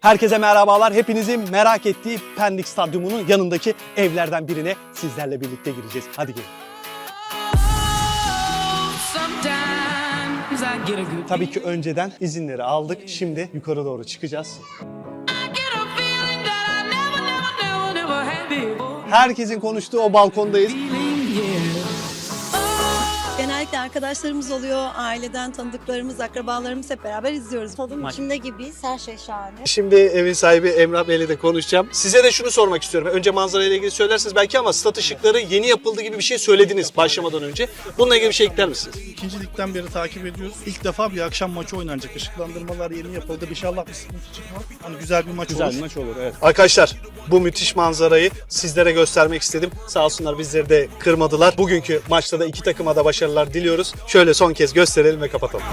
Herkese merhabalar. Hepinizin merak ettiği Pendik Stadyumu'nun yanındaki evlerden birine sizlerle birlikte gireceğiz. Hadi gelin. Tabii ki önceden izinleri aldık. Şimdi yukarı doğru çıkacağız. Herkesin konuştuğu o balkondayız. Arkadaşlarımız oluyor, aileden tanıdıklarımız, akrabalarımız hep beraber izliyoruz. Tadım Maç. içinde gibiyiz. Her şey şahane. Şimdi evin sahibi Emrah Bey'le de konuşacağım. Size de şunu sormak istiyorum. Önce manzara ile ilgili söylersiniz belki ama stat ışıkları yeni yapıldı gibi bir şey söylediniz başlamadan önce. Bununla ilgili bir şey ekler misiniz? İkinci ligden beri takip ediyoruz. İlk defa bir akşam maçı oynanacak. Işıklandırmalar yeni yapıldı. İnşallah bir sıkıntı çıkmaz. Hani güzel bir maç olur. maç olur evet. Arkadaşlar bu müthiş manzarayı sizlere göstermek istedim. Sağ olsunlar bizleri de kırmadılar. Bugünkü maçta da iki takıma da başarılar diliyoruz. Şöyle son kez gösterelim ve kapatalım.